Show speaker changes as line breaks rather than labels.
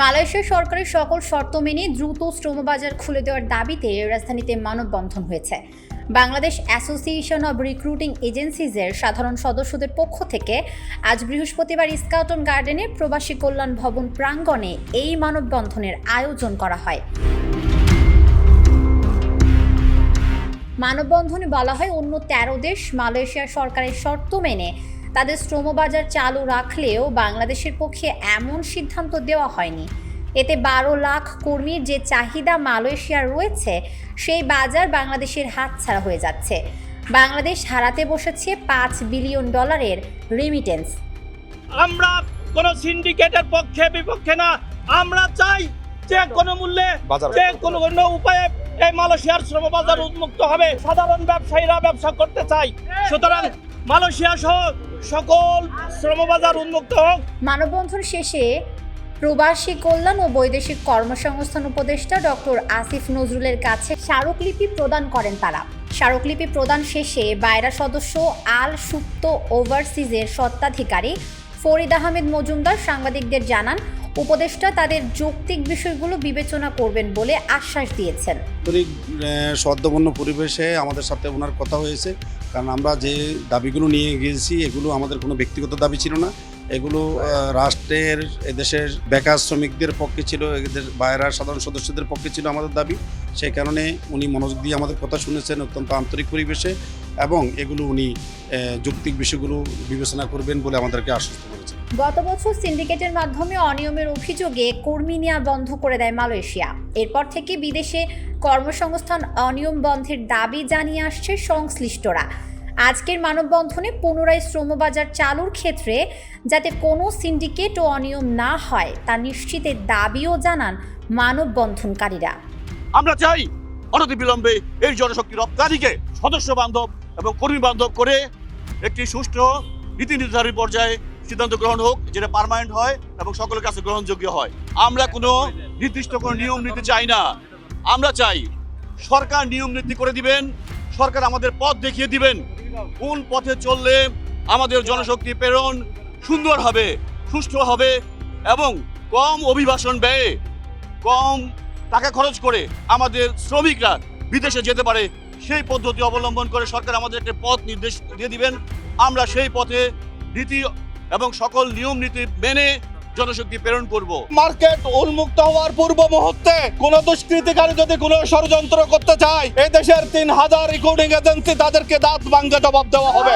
Malaysia সরকারের সকল শর্ত মেনে দ্রুত শ্রম বাজার খুলে দেওয়ার দাবিতে রাজধানীতে মানববন্ধন হয়েছে। বাংলাদেশ অ্যাসোসিয়েশন অব রিক্রুটিং এজেন্সিজের সাধারণ সদস্যদের পক্ষ থেকে আজ বৃহস্পতিবার স্কাউটন গার্ডেনে প্রবাসী কল্যাণ ভবন প্রাঙ্গণে এই মানববন্ধনের আয়োজন করা হয়। মানববন্ধনে বলা হয়, অন্য তেরো দেশ মালয়েশিয়া সরকারের শর্ত মেনে তাদের শ্রমবাজার চালু রাখলেও বাংলাদেশের পক্ষে এমন সিদ্ধান্ত দেওয়া হয়নি। এতে বারো লাখ কর্মীর যে চাহিদা মালয়েশিয়ার রয়েছে সেই বাজার বাংলাদেশের হাতছাড়া হয়ে যাচ্ছে। বাংলাদেশ হারাতে বসেছে পাঁচ বিলিয়ন ডলারের রিমিটেন্স
আমরা কোন সিন্ডিকেটের পক্ষে বিপক্ষে না আমরা চাই যে কোনো মূল্যে যে কোনো অন্য উপায়ে এই মালয়েশিয়ার শ্রম বাজার উন্মুক্ত হবে। সাধারণ ব্যবসায়ীরা ব্যবসা করতে চাই সুতরাং মালয়েশিয়া সহ সকল শ্রমবাজার উন্মুক্ত হোক।
মানববন্ধন শেষে প্রবাসী কল্যাণ ও বৈদেশিক কর্মসংস্থান উপদেষ্টা ডক্টর আসিফ নজরুলের কাছে স্মারকলিপি প্রদান করেন তারা। স্মারকলিপি প্রদান শেষে বায়রা সদস্য আল সুপ্ত ওভারসিজের সত্ত্বাধিকারী ফরিদ আহমেদ মজুমদার সাংবাদিকদের জানান উপদেষ্টা তাদের যৌক্তিক বিষয়গুলো বিবেচনা করবেন বলে আশ্বাস দিয়েছেন।
সদ্যপন্ন পরিবেশে আমাদের সাথে ওনার কথা হয়েছে। কারণ আমরা যে দাবিগুলো নিয়ে গিয়েছি, এগুলো আমাদের কোনো ব্যক্তিগত দাবি ছিল না। এগুলো রাষ্ট্রের, এদেশের বেকার শ্রমিকদের পক্ষে ছিল, এদের বাইরের সাধারণ সদস্যদের পক্ষে ছিল আমাদের দাবি। সেই কারণে উনি মনোযোগ দিয়ে আমাদের কথা শুনেছেন অত্যন্ত আন্তরিক পরিবেশে এবং এগুলো উনি যৌক্তিক বিষয়গুলো বিবেচনা করবেন বলে আমাদেরকে আশ্বস্ত করেছেন।
গত বছর সিন্ডিকেটের মাধ্যমে অনিয়মের অভিযোগে কর্মী নেওয়া বন্ধ করে দেয় মালয়েশিয়া। এরপর থেকে বিদেশে কর্মসংস্থান অনিয়ম বন্ধের দাবি জানিয়ে আসছে সংশ্লিষ্টরা। আজকের মানববন্ধনে পুনরায় শ্রমবাজার চালুর ক্ষেত্রে যাতে কোনো সিন্ডিকেট ও অনিয়ম না হয়, তা নিশ্চিতের দাবিও জানান মানববন্ধনকারীরা।
আমরা চাই অনতিবিলম্বে এই জনশক্তি রপ্তানিকে সদস্য বান্ধব এবং কর্মী বান্ধব করে একটি সুষ্ঠু নীতি নির্ধারণী পর্যায়ে সিদ্ধান্ত গ্রহণ হোক, যেটা পার্মানেন্ট হয় এবং সকলের কাছে গ্রহণযোগ্য হয়। আমরা কোনো নির্দিষ্ট কোনো নিয়ম নীতি চাই না। আমরা চাই সরকার নিয়ম নীতি করে দিবেন, সরকার আমাদের পথ দেখিয়ে দিবেন। কোন পথে চললে আমাদের জনশক্তি প্রেরণ সুন্দর হবে, সুষ্ঠু হবে এবং কম অভিবাসন ব্যয়ে, কম টাকা খরচ করে আমাদের শ্রমিকরা বিদেশে যেতে পারে, সেই পদ্ধতি অবলম্বন করে সরকার আমাদের একটা পথ নির্দেশ দিয়ে দিবেন। আমরা সেই পথে নীতি এবং সকল নিয়ম নীতি মেনে জনশক্তি প্রেরণ করব।
মার্কেট উন্মুক্ত হওয়ার পূর্ব মুহূর্তে কোন দুষ্কৃতিকারী যদি কোনো ষড়যন্ত্র করতে চায় এই দেশের তিন হাজার রেকর্ডিং এজেন্সি তাদেরকে দাঁত ভাঙ্গে জবাব দেওয়া হবে।